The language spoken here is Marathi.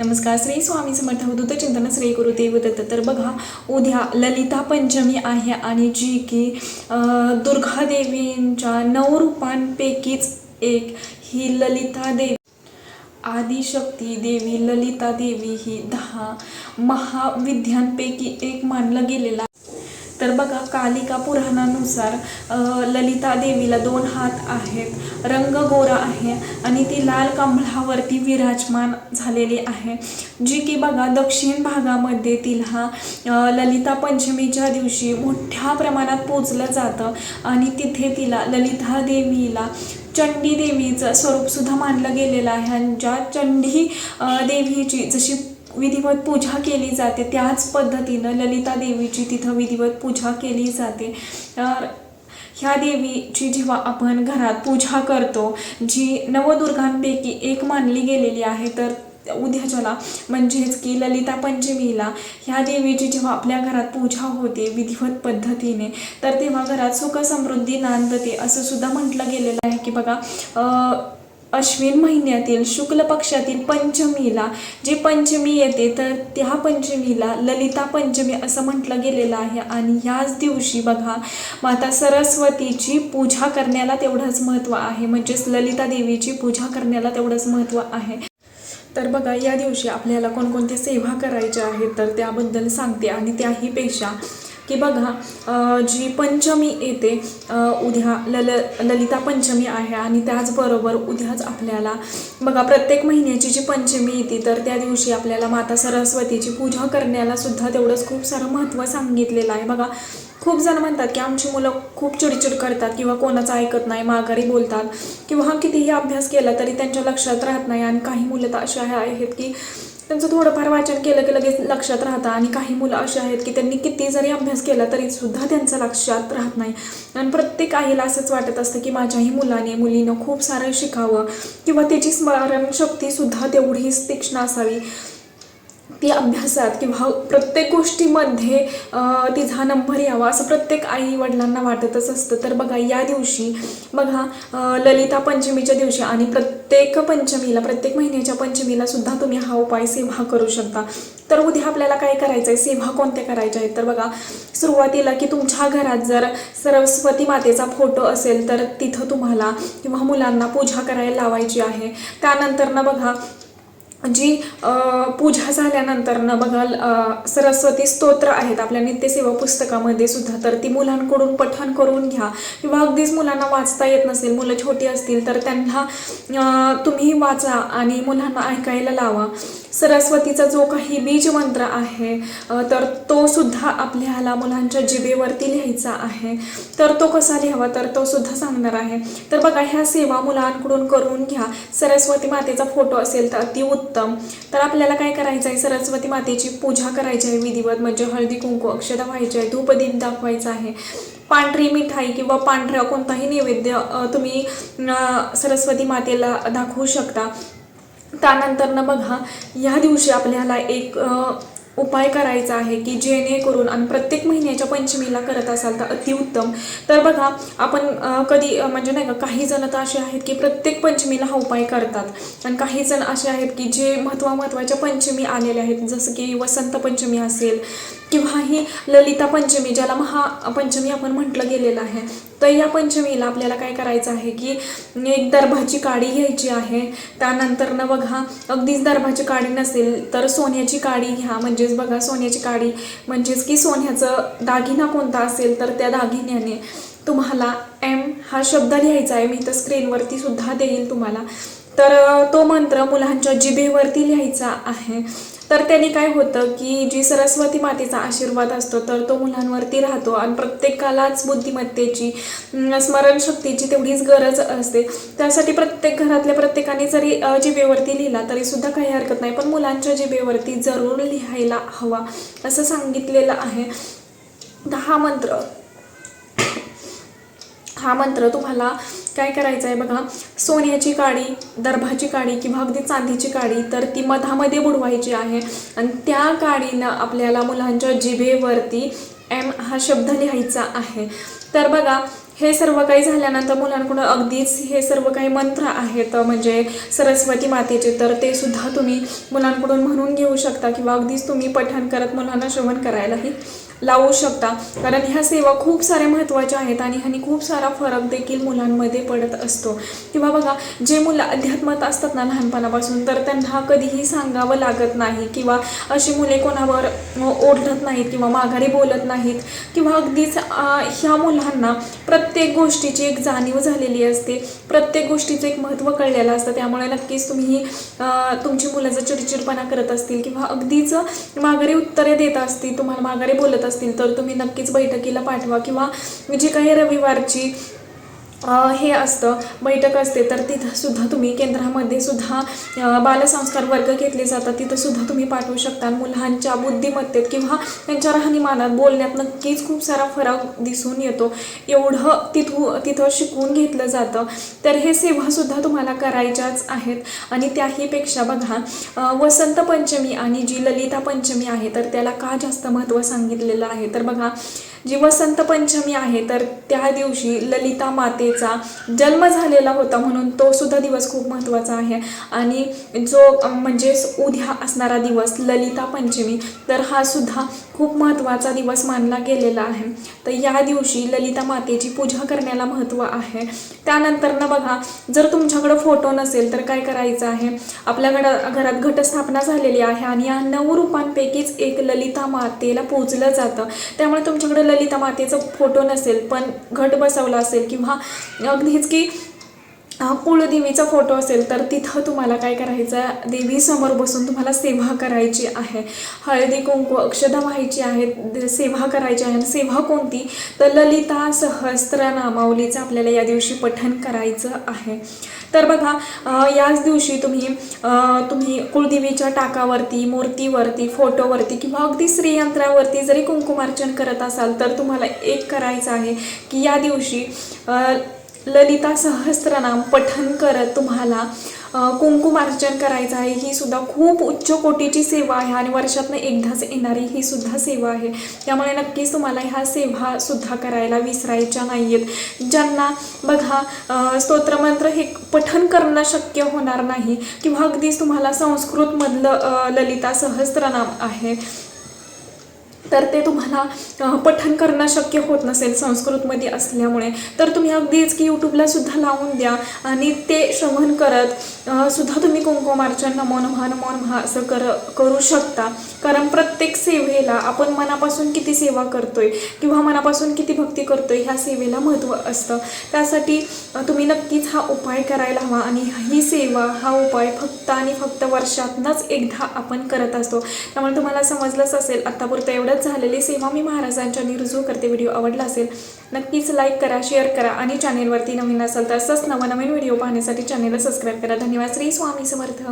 नमस्कार श्री स्वामी समर्थ अवधूत चिंतन श्री गुरुदेव देवदत्त तर बघा उद्या ललिता पंचमी आहे आणि जी की दुर्गादेवींच्या दुर्गा देवींच्या नऊ रूपांपैकीच एक ही ललिता देवी. आदिशक्ती देवी ललिता देवी ही दहा महाविद्यांपैकी एक मानलं गेलेला तर बघा कालिका पुराणानुसार ललिता देवीला दोन हात आहेत रंग गोरा आहे आणि ती लाल कमळावरती विराजमान झालेली आहे. जी की बघा दक्षिण भागामध्ये तिला ललिता पंचमीच्या दिवशी मोठ्या प्रमाणात पोचलं जातं आणि तिथे तिला ललिता देवीला चंडी देवीचं स्वरूपसुद्धा मानलं गेलेलं आहे. आणि ज्या चंडी देवीची जशी विधिवत पूजा केली जाते. त्याच पद्धतीनं ललिता देवीची तिथं विधिवत पूजा केली जाते. तर ह्या देवीची जेव्हा आपण घरात पूजा करतो जी नवदुर्गांपैकी एक मानली गेलेली आहे तर उद्याच्याला म्हणजेच की ललिता पंचमीला ह्या देवीची जेव्हा आपल्या घरात पूजा होते विधिवत पद्धतीने तर तेव्हा घरात सुख समृद्धी नांदते असं सुद्धा म्हटलं गेलेलं आहे की बघा अश्विन महिन्यातील शुक्ल पक्षातील पंचमीला जी पंचमी येते तर त्या पंचमीला ललिता पंचमी असं म्हटलं गेलेलं आहे. आणि ह्याच दिवशी बघा माता सरस्वतीची पूजा करण्याला तेवढंच महत्त्व आहे. म्हणजेच ललिता देवीची पूजा करण्याला तेवढंच महत्त्व आहे. तर बघा या दिवशी आपल्याला कोणकोणत्या सेवा करायच्या आहेत तर त्याबद्दल सांगते. आणि त्याहीपेक्षा की बघा जी पंचमी येते उद्या लल ललिता पंचमी आहे आणि त्याचबरोबर उद्याच आपल्याला बघा प्रत्येक महिन्याची जी पंचमी येते तर त्या दिवशी आपल्याला माता सरस्वतीची पूजा करण्याला सुद्धा तेवढंच खूप सारं महत्त्व सांगितलेलं आहे. बघा खूप जण म्हणतात की आमची मुलं खूप चिडचिड करतात किंवा कोणाचं ऐकत नाही माघारी बोलतात किंवा कितीही अभ्यास केला तरी त्यांच्या लक्षात राहत नाही आणि काही मुलं तर अशी आहेत की त्यांचं थोडंफार वाचन केलं की लगेच लक्षात राहतं. आणि काही मुलं अशी आहेत की त्यांनी किती जरी अभ्यास केला तरी सुद्धा त्यांचं लक्षात राहत नाही. आणि प्रत्येक आईला असंच वाटत असतं की माझ्याही मुलाने मुलीनं खूप सारं शिकावं. किंवा त्याची स्मरणशक्तीसुद्धा तेवढीच तीक्ष्ण असावी. ती अभ्यासात किंवा प्रत्येक गोष्टीमध्ये तिचा नंबर यावा असं प्रत्येक आई वडिलांना वाटतच असतं. तर बघा या दिवशी बघा ललिता पंचमीच्या दिवशी आणि प्रत्येक पंचमीला प्रत्येक महिन्याच्या पंचमीला सुद्धा तुम्ही हा उपाय सेवा करू शकता. तर उद्या आपल्याला काय करायचं आहे सेवा कोणत्या करायच्या आहेत? तर बघा सुरुवातीला की तुमच्या घरात जर सरस्वती मातेचा फोटो असेल तर तिथं तुम्हाला किंवा मुलांना पूजा करायला लावायची आहे. त्यानंतर ना बघा जी पूजा झाल्यानंतर न बघाल सरस्वती स्तोत्र आहेत आपल्या नित्यसेवा पुस्तकामध्ये सुद्धा तर ती मुलांकडून पठण करून घ्या. किंवा अगदीच मुलांना वाचता येत नसेल मुलं छोटी असतील तर त्यांना तुम्ही वाचा आणि मुलांना ऐकायला लावा. सरस्वतीचा जो काही बीज मंत्र आहे तर तो सुद्धा आपल्याला मुलांच्या जिभेवरती लिहायचा आहे. तर तो कसा लिहावा? तर तो सुद्धा सांगणार आहे. तर बघा ह्या सेवा मुलांकडून करून घ्या. सरस्वती मातेचा फोटो असेल तर अतिउत्तम तर आपल्याला काय करायचं आहे सरस्वती मातेची पूजा करायची आहे विधिवत. म्हणजे हळदी कुंकू अक्षता व्हायची आहे धूपदीप दाखवायचा आहे. पांढरी मिठाई किंवा पांढरा कोणताही नैवेद्य तुम्ही सरस्वती मातेला दाखवू शकता. त्यानंतर ना बघा ह्या दिवशी आपल्याला एक उपाय करायचा आहे की जेणेकरून आणि प्रत्येक महिन्याच्या पंचमीला करत असाल तर अतिउत्तम तर बघा आपण कधी म्हणजे नाही का काही जण तर असे आहेत की प्रत्येक पंचमीला हा उपाय करतात. आणि काही जण असे आहेत की जे महत्त्वा महत्त्वाच्या पंचमी आलेल्या आहेत जसं की वसंत पंचमी असेल किंवा ही ललिता पंचमी ज्याला महापंचमी आपण म्हटलं गेलेलं आहे तर या पंचमीला आपल्याला काय करायचं आहे की एक दर्भाची काडी घ्यायची आहे. त्यानंतर न बघा अगदीच दर्भाची काडी नसेल तर सोन्याची काडी घ्या. म्हणजेच बघा सोन्याची काडी म्हणजेच की सोन्याचं दागिना कोणता असेल तर त्या दागिन्याने तुम्हाला एम हा शब्द लिहायचा आहे. मी तर स्क्रीनवरती सुद्धा देईल तुम्हाला. तर तो मंत्र मुलांच्या जिभेवरती लिहायचा आहे. तर त्याने काय होतं की जी सरस्वती मातेचा आशीर्वाद असतो तर तो मुलांवरती राहतो आणि प्रत्येकालाच बुद्धिमत्तेची स्मरणशक्तीची तेवढीच गरज असते. त्यासाठी प्रत्येक घरातल्या प्रत्येकाने जरी जिबेवरती लिहिला तरी सुद्धा काही हरकत नाही पण मुलांच्या जिबेवरती जरूर लिहायला हवा असं सांगितलेलं आहे. तर हा मंत्र हा मंत्र तुम्हाला काय करायचं आहे बघा? सोन्याची काडी दर्भाची काडी किंवा अगदी चांदीची काडी तर ती मधामध्ये बुडवायची आहे. आणि त्या काडीनं आपल्याला मुलांच्या जिभेवरती एम हा शब्द लिहायचा आहे. तर बघा हे सर्व काही झाल्यानंतर मुलांकडून अगदीच हे सर्व काही मंत्र आहेत. म्हणजे सरस्वती मातेचे तर ते सुद्धा तुम्ही मुलांकडून म्हणून घेऊ शकता किंवा अगदीच तुम्ही पठण करत मुलांना श्रवण करायलाही लावू शकता. कारण ह्या सेवा खूप साऱ्या महत्त्वाच्या आहेत आणि ह्यानी खूप सारा फरक देखील मुलांमध्ये पडत असतो. किंवा बघा जे मुलं अध्यात्मात असतात ना लहानपणापासून तर त्यांना कधीही सांगावं लागत नाही किंवा अशी मुले कोणावर ओढलत नाहीत किंवा माघारी बोलत नाहीत किंवा अगदीच ह्या मुलांना प्रत्येक गोष्टीची एक जाणीव झालेली असते. प्रत्येक गोष्टीचं एक महत्त्व कळलेलं असतं. त्यामुळे नक्कीच तुम्ही तुमची मुलं जर चिडचिडपणा करत असतील किंवा अगदीच माघारी उत्तरे देत असतील तुम्हाला माघारी बोलत असतील तर तुम्ही नक्कीच बैठकीला पाठवा. किंवा जी काही रविवारची हे असतं बैठक असते तर तिथं सुद्धा तुम्ही केंद्रामध्ये सुद्धा बालसंस्कार वर्ग घेतले जातात तिथंसुद्धा तुम्ही पाठवू शकता. मुलांच्या बुद्धिमत्तेत किंवा त्यांच्या राहणीमानात बोलण्यात नक्कीच खूप सारा फरक दिसून येतो. एवढं तिथू तिथं शिकवून घेतलं जातं. तर हे सेवासुद्धा तुम्हाला करायच्याच आहेत. आणि त्याहीपेक्षा बघा वसंत पंचमी आणि जी ललिता पंचमी आहे तर त्याला का जास्त महत्त्व सांगितलेलं आहे? तर बघा जी वसंत पंचमी आहे तर त्या दिवशी ललिता मातेचा जन्म झालेला होता म्हणून तो सुद्धा दिवस खूप महत्त्वाचा आहे. आणि जो म्हणजेच उद्या असणारा दिवस ललिता पंचमी तर हा सुद्धा खूप महत्त्वाचा दिवस मानला गेलेला आहे. तर या दिवशी ललिता मातेची पूजा करण्याला महत्त्व आहे. त्यानंतर ना बघा जर तुमच्याकडं फोटो नसेल तर काय करायचं आहे? आपल्या घरात घटस्थापना झालेली आहे आणि या नऊ रूपांपैकीच एक ललिता मातेला पूजलं जातं. त्यामुळे तुमच्याकडे ललिता मातेचा फोटो नसेल पण घट बसवला असेल किंवा अगदीच की कुळदेवीचा फोटो असेल तर तिथं तुम्हाला काय करायचं देवीसमोर बसून तुम्हाला सेवा करायची आहे. हळदी कुंकू अक्षदा व्हायची आहे सेवा करायची आहे. आणि सेवा कोणती? तर ललिता सहस्त्रनामावलीचं आपल्याला या दिवशी पठण करायचं आहे. तर बघा याच दिवशी तुम्ही तुम्ही कुलदेवीच्या टाकावरती मूर्तीवरती फोटोवरती किंवा अगदी श्रीयंत्रावरती जरी कुंकुमार्चन करत असाल तर तुम्हाला एक करायचं आहे की या दिवशी ललिता सहस्त्रनाम पठन करत तुम्हाला कुंकुमार्चन करायचं आहे ही सुद्धा खूप उच्च कोटीची सेवा आहे आणि वर्षातनं एकदाच येणारी ही सुद्धा सेवा आहे. त्यामुळे नक्कीच तुम्हाला ह्या सेवा सुद्धा करायला विसरायच्या नाही आहेत ज्यांना बघा स्तोत्रमंत्र हे पठन करणं शक्य होणार नाही किंवा अगदीच तुम्हाला संस्कृतमधलं ललिता सहस्त्रनाम आहे. तर ते तुम्हाला पठन करणं शक्य होत नसेल संस्कृतमध्ये असल्यामुळे. तर तुम्ही अगदीच की यूट्यूबला सुद्धा लावून द्या आणि ते श्रवण करत सुद्धा तुम्ही कुंकुमार्चन नमो नमः नमो नमः असं कर करू शकता. कारण प्रत्येक सेवेला आपण मनापासून किती सेवा करतोय किंवा मनापासून किती भक्ती करतोय ह्या सेवेला महत्त्व असतं. त्यासाठी तुम्ही नक्कीच हा उपाय करायला हवा आणि ही सेवा हा उपाय फक्त आणि फक्त वर्षातनंच एकदा आपण करत असतो. त्यामुळे तुम्हाला समजलंच असेल आत्तापुरतं एवढंच झालेली सेवा मी महाराजांच्या निर्जू करते व्हिडिओ आवडला असेल नक्कीच लाईक करा शेअर करा आणि चॅनेलवरती नवीन असाल तर असंच नवनवीन व्हिडिओ पाहण्यासाठी चॅनेलला सबस्क्राईब करा. धन्यवाद. श्री स्वामी समर्थ.